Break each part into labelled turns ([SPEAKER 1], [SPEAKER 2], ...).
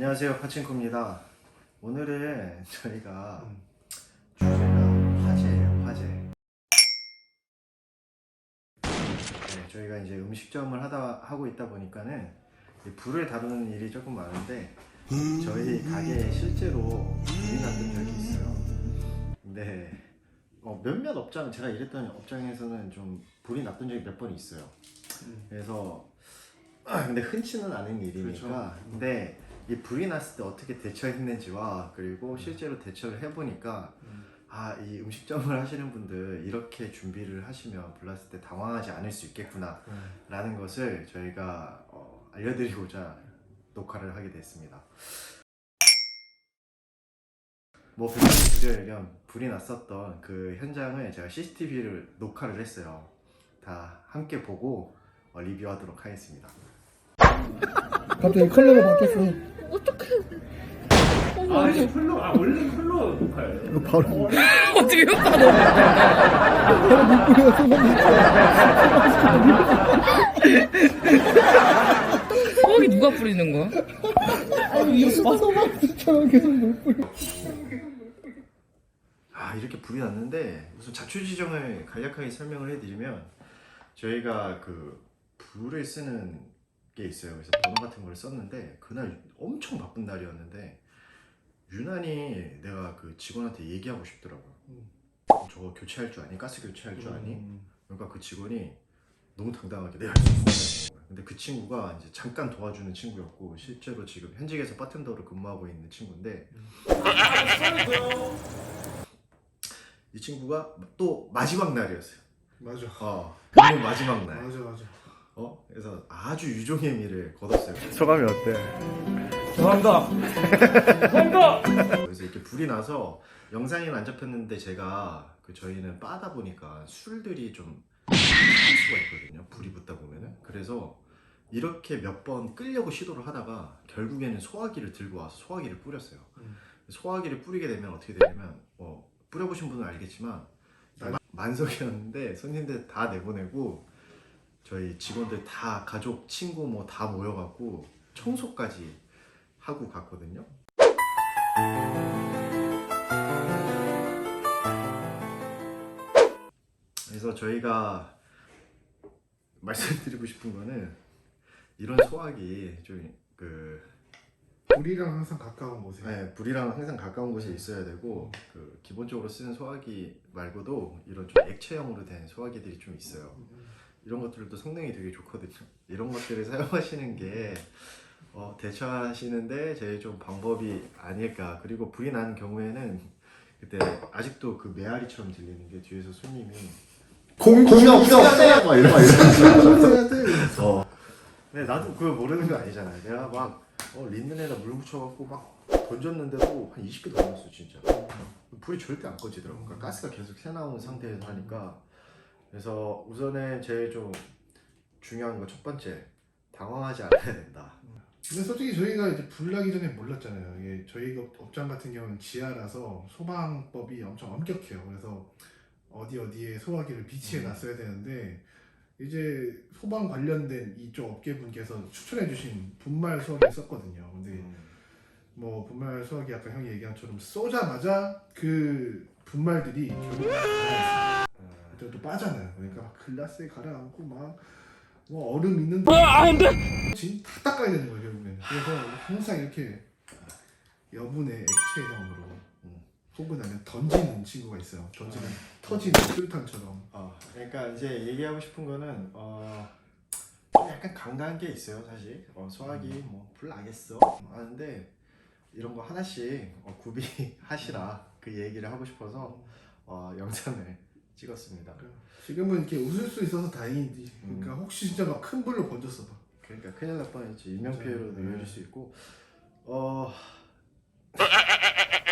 [SPEAKER 1] 안녕하세요 파친코입니다 오늘은 저희가
[SPEAKER 2] 음.
[SPEAKER 1] 주제가 화재예요 화재 네, 저희가 이제 음식점을 하다 하고 있다 보니까는 이 불을 다루는 일이 조금 많은데 저희 가게에 실제로 불이 났던 적이 있어요 근데 어, 몇몇 업장 제가 일했던 업장에서는 좀 불이 났던 적이 몇 번 있어요
[SPEAKER 2] 음.
[SPEAKER 1] 그래서 아, 근데 흔치는 않은 일이니까
[SPEAKER 2] 그렇죠.
[SPEAKER 1] 근데 이 불이 났을 때 어떻게 대처했는지와 그리고 실제로 대처를 해보니까
[SPEAKER 2] 음.
[SPEAKER 1] 아이 음식점을 하시는 분들 이렇게 준비를 하시면 불 났을 때 당황하지 않을 수 있겠구나
[SPEAKER 2] 음.
[SPEAKER 1] 라는 것을 저희가 어, 알려드리고자 녹화를 하게 됐습니다 뭐 불만 드려야면 불이 났었던 그 현장을 제가 CCTV를 녹화를 했어요 다 함께 보고 어, 리뷰하도록 하겠습니다
[SPEAKER 3] 갑자기 컬러가 바뀌었어.
[SPEAKER 4] 아 이게 컬러 아 원래 컬러 녹화예요.
[SPEAKER 3] 이거 바로
[SPEAKER 5] 어떻게 효과
[SPEAKER 3] 바로
[SPEAKER 5] 소고기 누가 뿌리는 거야?
[SPEAKER 3] 아니 소방처럼 계속 물 뿌려.
[SPEAKER 1] 아 이렇게 불이 났는데 우선 자초 지정을 간략하게 설명을 해드리면 저희가 그 불을 쓰는 게 있어요. 그래서 번호 같은 걸 썼는데 그날 엄청 바쁜 날이었는데 유난히 내가 그 직원한테 얘기하고 싶더라고요.
[SPEAKER 2] 음.
[SPEAKER 1] 저거 교체할 줄 아니? 가스 교체할 줄 아니?
[SPEAKER 2] 음.
[SPEAKER 1] 그러니까 그 직원이 너무 당당하게 내가 할수 있어. 근데 그 친구가 이제 잠깐 도와주는 친구였고 실제로 지금 현직에서 바텐더로 근무하고 있는 친구인데 이 친구가 또 마지막 날이었어요.
[SPEAKER 2] 맞아.
[SPEAKER 1] 어, 근무 마지막 날.
[SPEAKER 2] 맞아 맞아.
[SPEAKER 1] 어, 그래서 아주 유종의 미를 거뒀어요.
[SPEAKER 3] 소감이 어때?
[SPEAKER 4] 죄송합니다. 죄송합니다.
[SPEAKER 1] 그래서 이렇게 불이 나서 영상에는 안 잡혔는데 제가 그 저희는 바다 보니까 술들이 좀 수가 있거든요. 불이 붙다 보면은. 그래서 이렇게 몇 번 끌려고 시도를 하다가 결국에는 소화기를 들고 와서 소화기를 뿌렸어요.
[SPEAKER 2] 음.
[SPEAKER 1] 소화기를 뿌리게 되면 어떻게 되냐면 어, 뿌려보신 분은 알겠지만
[SPEAKER 2] 만-
[SPEAKER 1] 만석이었는데 손님들 다 내보내고 저희 직원들 다 가족 친구 뭐 다 모여갖고 청소까지 하고 갔거든요. 그래서 저희가 말씀드리고 싶은 거는 이런 소화기 좀그
[SPEAKER 2] 우리랑 항상 가까운 곳에.
[SPEAKER 1] 네, 불이랑 항상 가까운 곳에 있어야 되고 그 기본적으로 쓰는 소화기 말고도 이런 좀 액체형으로 된 소화기들이 좀 있어요.
[SPEAKER 2] 음.
[SPEAKER 1] 이런 것들도 성능이 되게 좋거든요. 이런 것들을 사용하시는 게 어, 대처하시는데 제일 좀 방법이 아닐까. 그리고 불이 난 경우에는 그때 아직도 그 메아리처럼 들리는 게 뒤에서 손님이 공기 없어 막 이런 막 이런 어. 근데 나도 그걸 모르는 거 아니잖아. 내가 막 어, 린넨에다 물 묻혀갖고 막 던졌는데도 한 20개 더 남았어 진짜. 불이 절대 안 꺼지더라고. 그러니까 가스가 계속 새나오는 상태에서 하니까. 그래서 우선은 제일 좀 중요한 거 첫 번째 당황하지 않아야 된다.
[SPEAKER 2] 근데 솔직히 저희가 이제 불 나기 전에 몰랐잖아요. 이게 저희 업- 업장 같은 경우는 지하라서 소방법이 엄청 엄격해요. 그래서 어디 어디에 소화기를 비치해
[SPEAKER 1] 음.
[SPEAKER 2] 놨어야 되는데 이제 소방 관련된 이쪽 업계 분께서 추천해 주신 분말 소화기를 썼거든요. 근데 뭐 분말 소화기 아까 형이 얘기한 것처럼 쏘자마자 그 분말들이 결국 다 그때 또 빠잖아요. 그러니까 막 글라스에 가라앉고 막뭐 얼음 있는데 진다 닦아야 되는 거예요 결국에는. 그래서 항상 이렇게 여분의 액체형으로
[SPEAKER 1] 음.
[SPEAKER 2] 혹은 아니면 던지는 친구가 있어요. 던지는 터지는 수류탄처럼.
[SPEAKER 1] 어, 그러니까 이제 얘기하고 싶은 거는 어, 좀 약간 강다한 게 있어요, 사실. 어, 소화기 뭐 불 나겠어 하는데 이런 거 하나씩 어, 구비하시라 그 얘기를 하고 싶어서 어, 영상을 찍었습니다.
[SPEAKER 2] 지금은 이렇게 웃을 수 있어서 다행이지. 그러니까 혹시 진짜 막 큰 불로 번졌어 봐.
[SPEAKER 1] 그러니까 큰일 날 뻔했지. 인명 피해로도
[SPEAKER 2] 네.
[SPEAKER 1] 이어질 수 있고 어,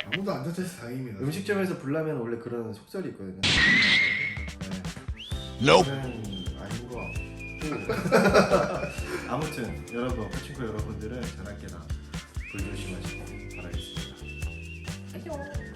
[SPEAKER 2] 아무도 안 다쳐서 다행입니다.
[SPEAKER 1] 음식점에서 불 나면 원래 그런 속설이 있거든요. 네. 저는 아닌 거 같고 아무튼 여러분 파친코 여러분들은 전학계나 불 조심하시고 바라겠습니다.
[SPEAKER 5] 안녕.